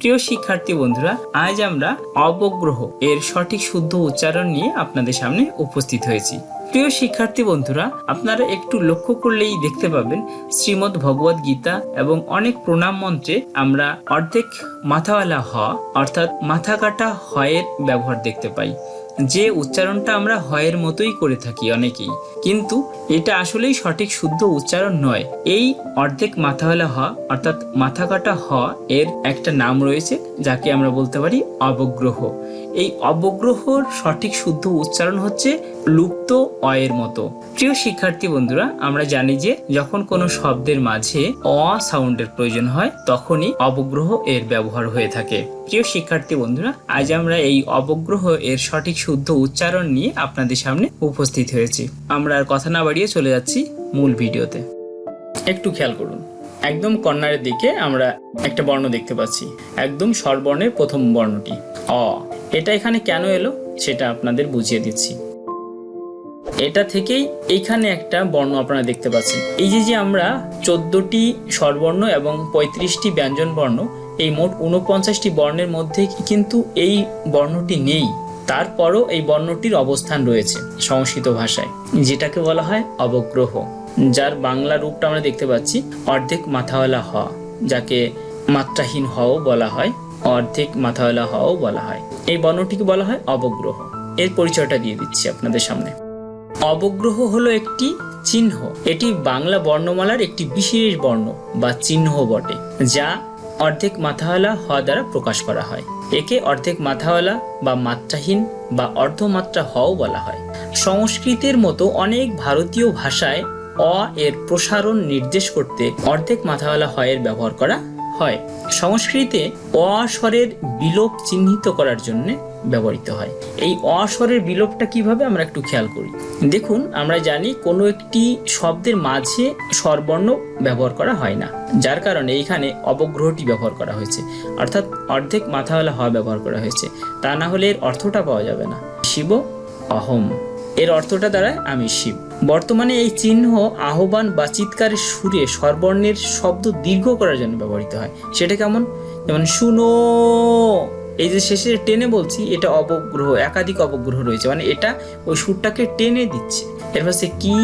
প্রিয় শিক্ষার্থী বন্ধুরা, আজ আমরা অবগ্রহ এর সঠিক শুদ্ধ উচ্চারণ নিয়ে আপনাদের সামনে উপস্থিত হয়েছি। প্রিয় শিক্ষার্থী বন্ধুরা, আপনারা একটু লক্ষ্য করলেই দেখতে পাবেন শ্রীমদ ভগবত গীতা এবং অনেক প্রণাম মন্ত্রে আমরা অর্ধেক মাথাওয়ালা হ অর্থাৎ মাথা কাটা হয়ের ব্যবহার দেখতে পাই। যে উচ্চারণটা আমরা হয়ের মতোই করে থাকি অনেকেই। কিন্তু এটা আসলেই সঠিক শুদ্ধ উচ্চারণ নয়। এই অর্ধেক মাথাওয়ালা হ, অর্থাৎ মাথা কাটা হ, এর একটা নাম রয়েছে যাকে আমরা বলতে পারি অবগ্রহ। এই অবগ্রহর সঠিক শুদ্ধ উচ্চারণ হচ্ছে লুপ্ত অয়ের মতো। প্রিয় শিক্ষার্থী বন্ধুরা, আমরা জানি যে যখন কোনো শব্দের মাঝে অ সাউন্ডের প্রয়োজন হয়, তখনই অবগ্রহ এর ব্যবহার হয়ে থাকে। প্রিয় শিক্ষার্থী বন্ধুরা, আজ আমরা এই অবগ্রহ এর সঠিক শুদ্ধ উচ্চারণ নিয়ে আপনাদের সামনে উপস্থিত হয়েছি। আমরা আর কথা না বাড়িয়ে চলে যাচ্ছি মূল ভিডিওতে। একটু খেয়াল করুন, একদম কর্নারের দিকে আমরা একটা বর্ণ দেখতে পাচ্ছি। একদম স্বরবর্ণের প্রথম বর্ণটি। অ, এটা এখানে কেন এলো সেটা আপনাদের বুঝিয়ে দিচ্ছি। এটা থেকেই এইখানে একটা বর্ণ আপনারা দেখতে পাচ্ছেন। এই যে যে আমরা চোদ্দটি স্বরবর্ণ এবং পঁয়ত্রিশটি ব্যঞ্জন বর্ণ এই মোট উনপঞ্চাশটি বর্ণের মধ্যে কিন্তু এই বর্ণটি নেই। তারপরও এই বর্ণটির অবস্থান রয়েছে সংস্কৃত ভাষায়, যেটাকে বলা হয় অবগ্রহ, যার বাংলা রূপটা আমরা দেখতে পাচ্ছি, অর্ধেক মাথাওয়ালা হ, যাকে মাত্রাহীন হও বলা হয়, অর্ধেক মাথাওয়ালা হও বলা হয়। এই বর্ণটিকে বলা হয় অবগ্রহ। এর পরিচয়টা দিয়ে দিচ্ছি আপনাদের সামনে। অবগ্রহ হলো একটি চিহ্ন। এটি বাংলা বর্ণমালার একটি বিশেষ বর্ণ বা চিহ্ন বটে, যা অর্ধেক মাথাওয়ালা হ দ্বারা প্রকাশ করা হয়। একে অর্ধেক মাথাওয়ালা বা মাত্রাহীন বা অর্ধমাত্রা হও বলা হয়। সংস্কৃতের মতো অনেক ভারতীয় ভাষায় অ এর প্রসারণ নির্দেশ করতে অর্ধেক মাথাওয়ালা হয়ের ব্যবহার করা হয়। সংস্কৃতে অ স্বরের বিলোপ চিহ্নিত করার জন্য ব্যবহৃত হয়। এই অ স্বরের বিলোপটা কীভাবে আমরা একটু খেয়াল করি? দেখুন, আমরা জানি কোনো একটি শব্দের মাঝে স্বরবর্ণ ব্যবহার করা হয় না, যার কারণে এইখানে অবগ্রহটি ব্যবহার করা হয়েছে। অর্থাৎ অর্ধেক মাথাওয়ালা হওয়া ব্যবহার করা হয়েছে। তা না হলে এর অর্থটা পাওয়া যাবে না। শিব অহম। এর অর্থটা দ্বারা আমি শিব। বর্তমানে এই চিহ্ন, আহ্বান বা চিৎকারের সুরে স্বরবর্ণের শব্দ দীর্ঘ করার জন্য ব্যবহৃত হয়। সেটা কেমন? যেমন, শুনো। এই যে শেষে টেনে বলছি, এটা অবগ্রহ, একাধিক অবগ্রহ রয়েছে। মানে এটা ওই সুরটাকে টেনে দিচ্ছে। এর পাশে কি?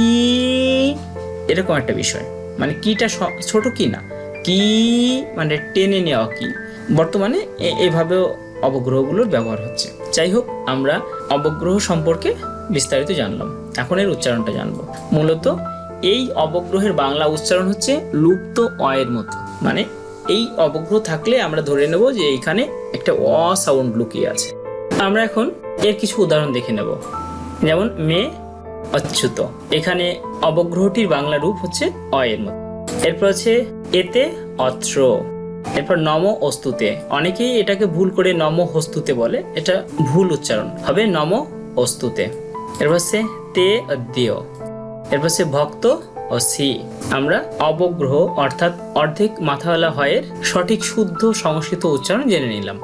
এরকম একটা বিষয়। মানে কিটা ছোট কি না? কি? মানে টেনে নেওয়া কি? বর্তমানে এভাবেও অবগ্রহগুলোর ব্যবহার হচ্ছে। যাই হোক, আমরা অবগ্রহ সম্পর্কে বিস্তারিত জানলাম। এখন এর উচ্চারণটা জানব। মূলত এই অবগ্রহের বাংলা উচ্চারণ হচ্ছে লুপ্ত অয়ের মতো। মানে এই অবগ্রহ থাকলে আমরা ধরে নেব যে এইখানে একটা অ সাউন্ড লুকিয়ে আছে। আমরা এখন এর কিছু উদাহরণ দেখে নেব। যেমন মে অচ্যুত। এখানে অবগ্রহটির বাংলা রূপ হচ্ছে অয়ের মতো। এরপর হচ্ছে এতে অত্র। এরপর নম অস্তুতে। অনেকেই এটাকে ভুল করে নম হস্তুতে বলে। এটা ভুল উচ্চারণ। হবে নম অস্তুতে। এরপর হচ্ছে তে অদ্য এরপর হচ্ছে ভক্ত ও সি। আমরা অবগ্রহ, অর্থাৎ অর্ধেক মাথাওয়ালা হয়ের সঠিক শুদ্ধ সংস্কৃত উচ্চারণ জেনে নিলাম।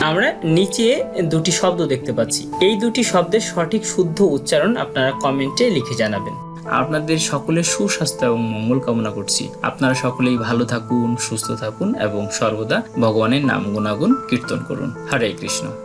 আমরা নিচে দুটি শব্দ দেখতে পাচ্ছি। এই দুটি শব্দের সঠিক শুদ্ধ উচ্চারণ আপনারা কমেন্টে লিখে জানাবেন। আপনাদের সকলের সুস্বাস্থ্য এবং মঙ্গল কামনা করছি। আপনারা সকলেই ভালো থাকুন, সুস্থ থাকুন এবং সর্বদা ভগবানের নাম গুণাগুণ কীর্তন করুন। হরে কৃষ্ণ।